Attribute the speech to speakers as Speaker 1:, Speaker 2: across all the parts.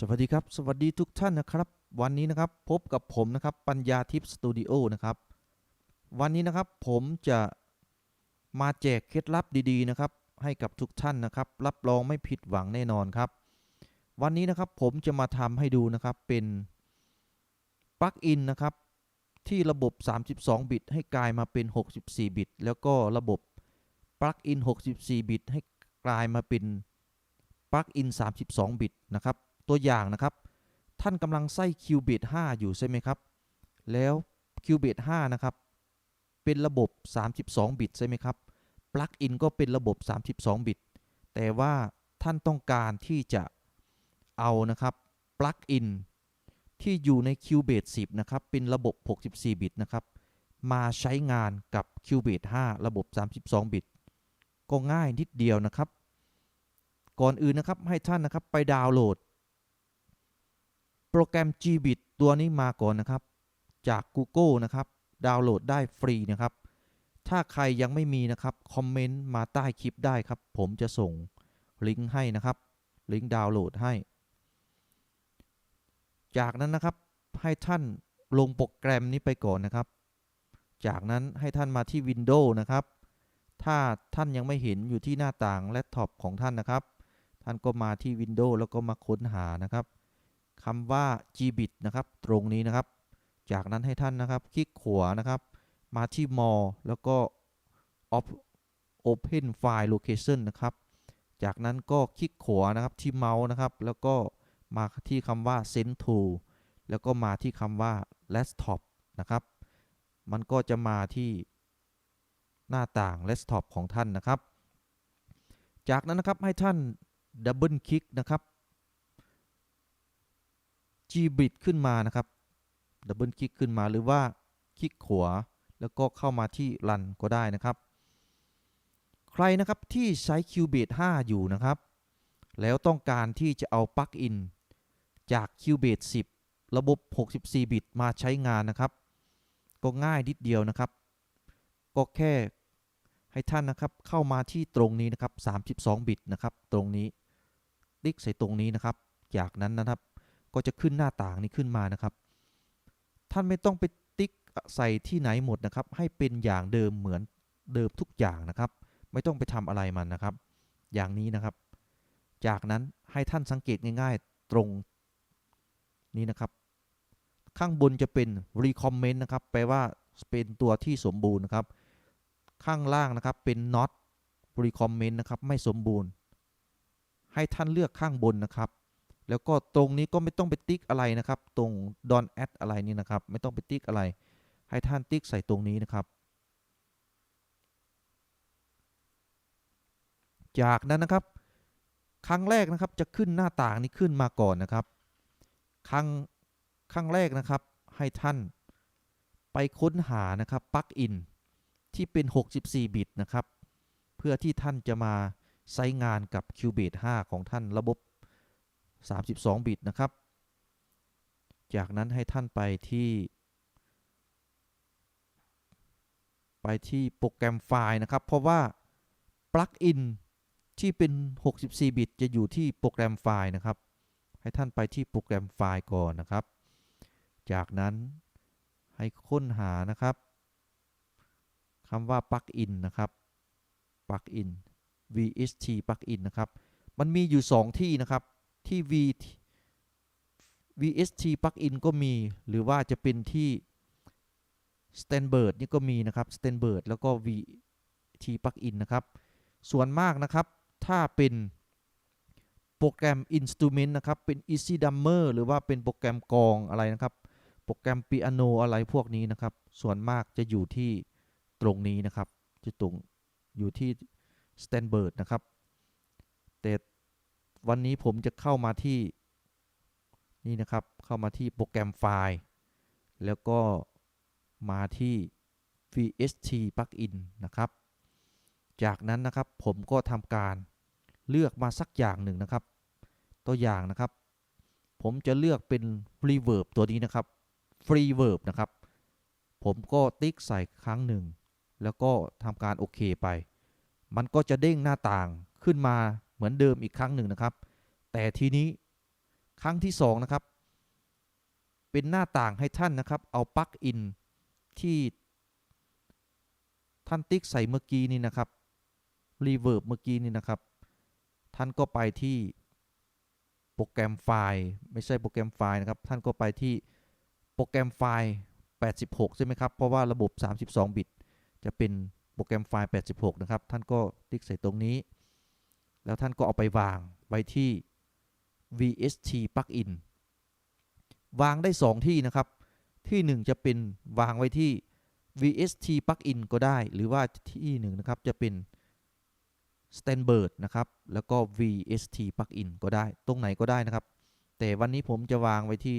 Speaker 1: สวัสดีครับ สวัสดีทุกท่านนะครับ วันนี้นะครับพบกับผมนะครับปัญญาทิพย์สตูดิโอนะครับ วันนี้นะครับผมจะมาแจกเคล็ดลับดีๆนะครับ ให้กับทุกท่านนะครับ รับรองไม่ผิดหวังแน่นอนครับ วันนี้นะครับผมจะมาทำให้ดูนะครับเป็นปลั๊กอินนะครับที่ระบบ 32 บิต ให้กลายมาเป็น 64 บิต แล้วก็ระบบปลั๊กอิน 64 บิต ให้กลายมาเป็นปลั๊กอิน 32 บิตนะครับ ตัวอย่างนะครับ ท่านกำลังใส่ Qubit 5อยู่ใช่ไหมครับ แล้ว Qubit 5นะครับ เป็นระบบ 32 บิตใช่ไหมครับ ปลั๊กอินก็เป็นระบบ 32 บิต แต่ว่าท่านต้องการที่จะเอานะครับ ปลั๊กอินที่อยู่ใน Qubit 10 นะครับ เป็นระบบ 64 บิตนะครับ มาใช้งานกับ Qubit 5ระบบ 32 บิต ก็ง่ายนิดเดียวนะครับ ก่อนอื่นนะครับให้ท่านนะครับไปดาวน์โหลด โปรแกรม Gbit ตัวนี้มาก่อนนะครับ จาก Google นะครับ ดาวน์โหลดได้ฟรีนะครับ ถ้าใครยังไม่มีนะครับ คอมเมนต์มาใต้คลิปได้ครับ ผมจะส่งลิงก์ให้นะครับ ลิงก์ดาวน์โหลดให้ จากนั้นนะครับให้ท่านลงโปรแกรมนี้ไปก่อนนะครับ จากนั้นให้ท่านมาที่ Windows นะครับ ถ้าท่านยังไม่เห็นอยู่ที่หน้าต่างแล็ปท็อปของท่านนะครับ ท่านก็มาที่ Windows แล้วก็มาค้นหานะครับ คำว่า Gbit นะครับ ตรงนี้นะครับ จากนั้นให้ท่านนะครับ คลิกขวานะครับ มาที่ More แล้วก็ Op- Open File Location นะครับ จากนั้นก็คลิกขวานะครับที่เมาส์นะครับ แล้วก็มาที่คำว่า Send to แล้วก็มาที่คำว่า Laptop นะครับ มันก็จะมาที่หน้าต่าง Laptop ของท่านนะครับ จากนั้นนะครับให้ท่านดับเบิลคลิกนะครับ Gbit ขึ้นมานะครับดับเบิลคลิกขึ้นมาหรือว่าคลิกขวาแล้วก็เข้ามาที่ Run ก็ได้นะครับ ใครนะครับที่ใช้ Qubit 5 อยู่นะครับ แล้วต้องการที่จะเอาปลั๊กอินจาก Qubit 10 ระบบ 64 บิตมาใช้งานนะครับ ก็ง่ายนิดเดียวนะครับ ก็แค่ให้ท่านนะครับเข้ามาที่ตรงนี้นะครับ 32 บิตนะครับ ตรงนี้ติ๊กใส่ตรงนี้นะครับ จากนั้นนะครับ ก็จะขึ้นหน้าต่างนี้ขึ้นมานะครับ ท่านไม่ต้องไปติ๊กใส่ที่ไหนหมดนะครับ ให้เป็นอย่างเดิมเหมือนเดิมทุกอย่างนะครับ ไม่ต้องไปทำอะไรมันนะครับ อย่างนี้นะครับ จากนั้นให้ท่านสังเกตง่าย ๆตรงนี้นะครับ ข้างบนจะเป็น recommend นะครับ แปลว่าเป็นตัวที่สมบูรณ์นะครับ ข้างล่างนะครับเป็น not recommend นะครับ ไม่สมบูรณ์ ให้ท่านเลือกข้างบนนะครับ แล้วก็ตรงนี้ก็ไม่ต้องไปติ๊กอะไรนะครับ ตรง don't add อะไรนี่นะครับ ไม่ต้องไปติ๊กอะไร ให้ท่านติ๊กใส่ตรงนี้นะครับ จากนั้นนะครับ ครั้งแรกนะครับจะขึ้นหน้าต่างนี้ขึ้นมาก่อนนะครับ ครั้งครั้งแรกนะครับ ให้ท่านไปค้นหานะครับปลั๊กอินที่เป็น 64 บิตนะครับ เพื่อที่ท่านจะมาใช้งานกับ Qubit 5 ของท่านระบบ 32 บิตนะครับ จากนั้นให้ท่านไปที่ ไปที่โปรแกรมไฟล์นะครับ เพราะว่าปลั๊กอินที่เป็น 64 บิต จะอยู่ที่โปรแกรมไฟล์นะครับ ให้ท่านไปที่โปรแกรมไฟล์ก่อนนะครับ จากนั้นให้ค้นหานะครับคำว่าปลั๊กอินนะครับปลั๊กอิน VST ปลั๊กอินนะครับ มันมีอยู่ 2 ที่นะครับ ที่ V VST ปลั๊กอินก็มี หรือว่าจะเป็นที่ Standard นี่ก็มีนะครับ Standard แล้วก็ VT ปลั๊กอินะครับ ส่วนมากนะครับ ถ้าเป็นโปรแกรม Instrument นะครับ เป็น Easy Drummer หรือว่าเป็นโปรแกรมกองอะไรนะครับ โปรแกรม Piano อะไรพวกนี้นะครับ ส่วนมากจะอยู่ที่ตรงนี้นะครับจะตรงอยู่ที่ Standard นะครับ แต่ วันนี้ผมจะเข้ามาที่นี่นะครับ เข้ามาที่โปรแกรมไฟล์ แล้วก็มาที่ VST plugin นะครับ จากนั้นนะครับผมก็ทำการเลือกมาสักอย่างหนึ่งนะครับ ตัวอย่างนะครับ ผมจะเลือกเป็น reverb ตัวนี้นะครับ free verb นะครับ ผมก็ติ๊กใส่ครั้งหนึ่ง แล้วก็ทำการโอเคไป มันก็จะเด้งหน้าต่างขึ้นมา เหมือนเดิมอีกครั้งหนึ่งนะครับ แต่ทีนี้ครั้งที่สองนะครับ เป็นหน้าต่างให้ท่านนะครับ เอาปลั๊กอินที่ท่านติ๊กใส่เมื่อกี้นี่นะครับรีเวิร์บเมื่อกี้นี่นะครับ ท่านก็ไปที่โปรแกรมไฟล์ ไม่ใช่โปรแกรมไฟล์นะครับ ท่านก็ไปที่โปรแกรมไฟล์ 86 ใช่ไหมครับ เพราะว่าระบบ 32 บิต จะเป็นโปรแกรมไฟล์ 86 นะครับ ท่านก็ติ๊กใส่ตรงนี้ แล้วท่านก็เอาไปวางไว้ที่ VST plugin วางได้ 2 ที่นะครับ ที่ 1 จะเป็นวางไว้ที่ VST plugin ก็ได้ หรือว่าที่หนึ่งนะครับจะเป็น Standard นะครับ แล้วก็ VST plugin ก็ได้ ตรงไหนก็ได้นะครับ แต่วันนี้ผมจะวางไว้ที่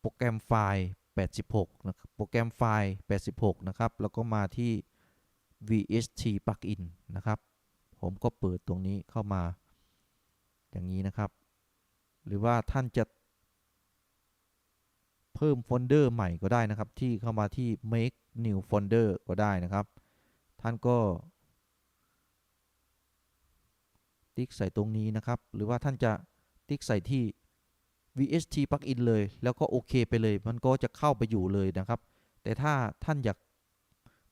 Speaker 1: โปรแกรมไฟล์ 86 นะครับ โปรแกรมไฟล์ 86 นะครับ แล้วก็มาที่ VST plugin นะครับ ผมก็เปิดตรงนี้เข้ามา อย่างนี้นะครับ หรือว่าท่านจะ เพิ่มโฟลเดอร์ใหม่ก็ได้นะครับ ที่เข้ามาที่ make new folder ก็ได้นะครับ ท่านก็ ติ๊กใส่ตรงนี้นะครับ หรือว่าท่านจะติ๊กใส่ที่ VST plugin เลย แล้วก็โอเคไปเลย มันก็จะเข้าไปอยู่เลยนะครับ แต่ถ้าท่านอยาก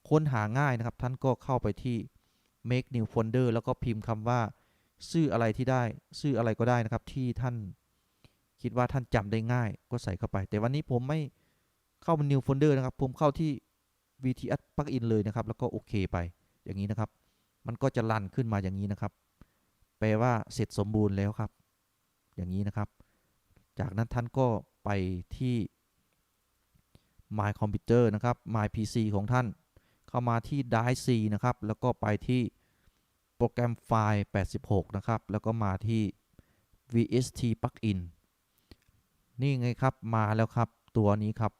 Speaker 1: ค้นหาง่ายนะครับ ท่านก็เข้าไปที่ make new folder แล้วก็พิมพ์คำว่า ชื่ออะไรที่ได้ ชื่ออะไรก็ได้นะครับ ที่ท่านคิดว่าท่านจำได้ง่ายก็ใส่เข้าไป แต่วันนี้ผมไม่เข้า new folder นะครับ ผมเข้าที่ VTS plugin เลยนะครับ แล้วก็โอเคไปอย่างนี้นะครับ มันก็จะรันขึ้นมาอย่างนี้นะครับ แปลว่าเสร็จสมบูรณ์แล้วครับ อย่างนี้นะครับ จากนั้นท่านก็ไปที่ My Computer นะครับ My PC ของท่าน เข้ามาที่ Drive C นะครับ แล้วก็ไปที่ รแกรมไฟล์ 86 นะครับ แล้วก็มาที่ VST plugin นี่ไงครับมาแล้วครับ ตัวนี้ครับ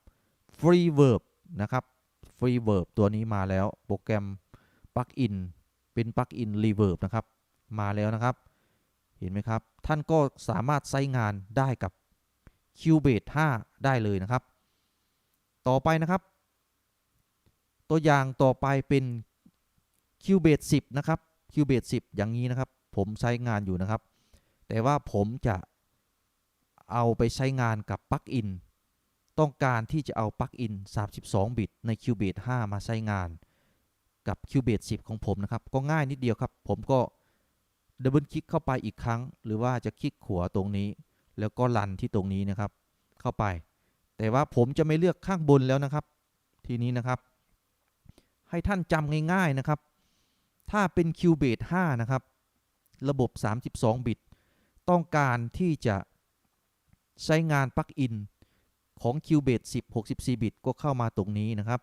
Speaker 1: Free Verb นะครับ Free Verb ตัวนี้มาแล้วโปรแกรม plugin เป็น plugin Reverb นะครับ มาแล้วนะครับ เห็นไหมครับ ท่านก็สามารถใช้งานได้กับ Cubase 5 ได้เลยนะครับ ต่อไปนะครับ ตัวอย่างต่อไปเป็น Cubase 10 นะครับ Cubase 10อย่างนี้นะครับ ผมใช้งานอยู่นะครับ แต่ว่าผมจะเอาไปใช้งานกับปลั๊กอินต้องการที่จะเอาปลั๊กอิน32 บิตใน Cubase 5 มาใช้งานกับ Cubase 10 ของผมนะครับ ก็ง่ายนิดเดียวครับ ผมก็ดับเบิลคลิกเข้าไปอีกครั้ง หรือว่าจะคลิกขวาตรงนี้ แล้วก็ลันที่ตรงนี้นะครับ เข้าไป แต่ว่าผมจะไม่เลือกข้างบนแล้วนะครับ ทีนี้นะครับ ให้ท่านจำง่าย ๆนะครับ ถ้าเป็น Cubase 5 นะครับ ระบบ 32 บิต ต้องการที่จะใช้งานปลั๊กอินของ Cubase 10 64 บิต ก็เข้ามาตรงนี้นะครับ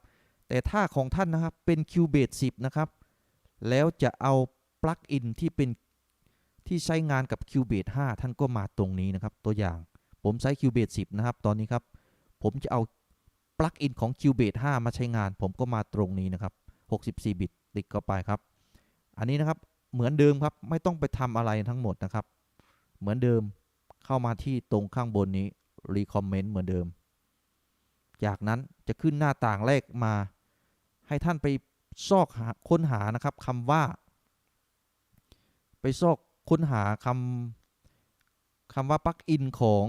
Speaker 1: แต่ถ้าของท่านนะครับเป็น Cubase 10 นะครับ แล้วจะเอาปลั๊กอินที่เป็นที่ใช้งานกับ Cubase 5 ท่านก็มาตรงนี้นะครับ ตัวอย่างผมใช้ Cubase 10 นะครับ ตอนนี้ครับ ผมจะเอาปลั๊กอินของ Cubase 5 มาใช้งาน ผมก็มาตรงนี้นะครับ 64 บิต ติดเข้าไปครับ อันนี้นะครับเหมือนเดิมครับไม่ต้องไปทำอะไรทั้งหมดนะครับ เหมือนเดิมเข้ามาที่ตรงข้างบนนี้ recommend เหมือนเดิม จากนั้นจะขึ้นหน้าต่างแรกมา ให้ท่านไปซอกหาค้นหานะครับคำว่า ไปซอกค้นหาคำคำว่าปลั๊กอินของ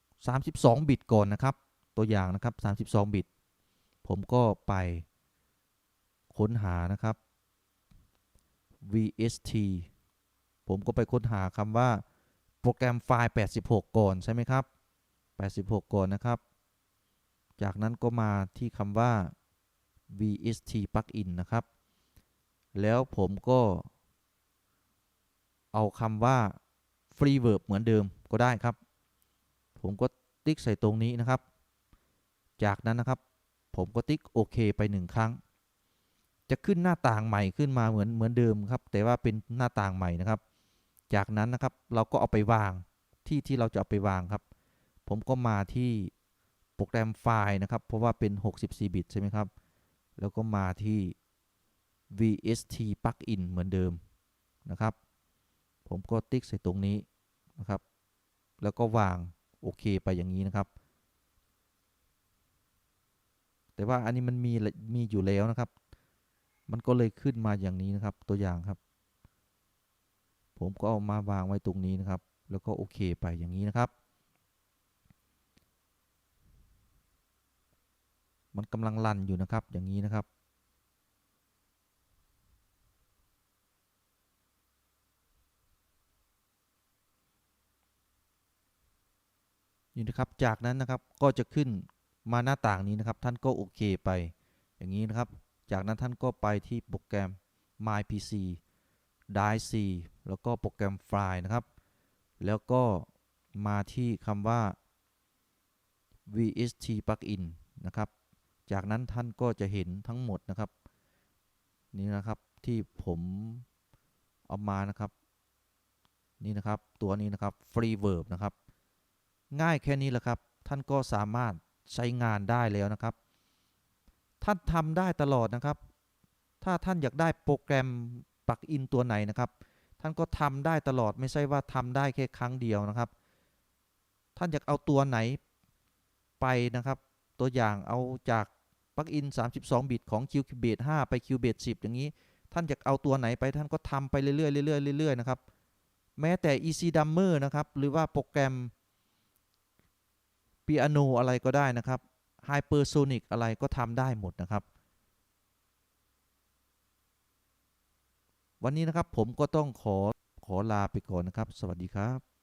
Speaker 1: 32 บิตก่อนนะครับ ตัวอย่างนะครับ 32 บิต ผมก็ไปค้นหานะครับ VST ผมก็ไปค้นหาคำว่า โปรแกรมไฟล์ 86 ก่อนใช่ไหมครับ 86 ก่อนนะครับ จากนั้นก็มาที่คำว่า VST plugin นะครับ แล้วผมก็ เอาคำว่า free verb เหมือนเดิมก็ได้ครับ ผมก็ติ๊กใส่ตรงนี้นะครับ จากนั้นนะครับ ผมก็ติ๊กโอเคไปหนึ่งครั้ง จะขึ้นหน้าต่างใหม่ขึ้นมาเหมือนเหมือนเดิมครับ แต่ว่าเป็นหน้าต่างใหม่นะครับ จากนั้นนะครับเราก็เอาไปวางที่ที่เราจะเอาไปวางครับ ผมก็มาที่โปรแกรมไฟล์นะครับ เพราะว่าเป็น 64 บิตใช่ไหมครับ แล้วก็มาที่ VST plugin เหมือนเดิมนะครับ ผมก็ติ๊กใส่ตรงนี้นะครับ แล้วก็วางโอเคไปอย่างนี้นะครับ แต่ว่าอันนี้มันมีมีอยู่แล้วนะครับ มันก็เลยขึ้นมาอย่างนี้นะครับ ตัวอย่างครับ ผมก็เอามาวางไว้ตรงนี้นะครับ แล้วก็โอเคไปอย่างนี้นะครับ มันกำลังรันอยู่นะครับอย่างนี้นะครับ นี่นะครับ จากนั้นนะครับก็จะขึ้นมาหน้าต่างนี้นะครับ ท่านก็โอเคไปอย่างนี้นะครับ จากนั้นท่านก็ไปที่โปรแกรม My PC Dive C แล้วก็โปรแกรมไฟล์นะครับ แล้วก็มาที่คำว่า VST plugin นะครับ จากนั้นท่านก็จะเห็นทั้งหมดนะครับ นี่นะครับที่ผมเอามานะครับ นี่นะครับตัวนี้นะครับ Free Verb นะครับ ง่ายแค่นี้แหละครับ ท่านก็สามารถใช้งานได้แล้วนะครับ ท่านทำได้ตลอดนะครับ ถ้าท่านอยากได้โปรแกรมปลักอินตัวไหนนะครับ ท่านก็ทำได้ตลอดไม่ใช่ว่าทำได้แค่ครั้งเดียวนะครับ ท่านอยากเอาตัวไหนไปนะครับ ตัวอย่างเอาจากปลักอิน 32 บิตของ Qbase 5ไป Qbase 10 อย่างนี้ ท่านอยากเอาตัวไหนไปท่านก็ทำไปเรื่อยๆเรื่อยๆเรื่อยๆนะครับ แม้แต่ Easy Drummer นะครับ หรือว่าโปรแกรมเปียโนอะไรก็ได้นะครับ ไฮเปอร์โซนิกอะไรก็ทำได้หมดนะครับ วันนี้นะครับผมก็ต้องขอขอลาไปก่อนนะครับ สวัสดีครับ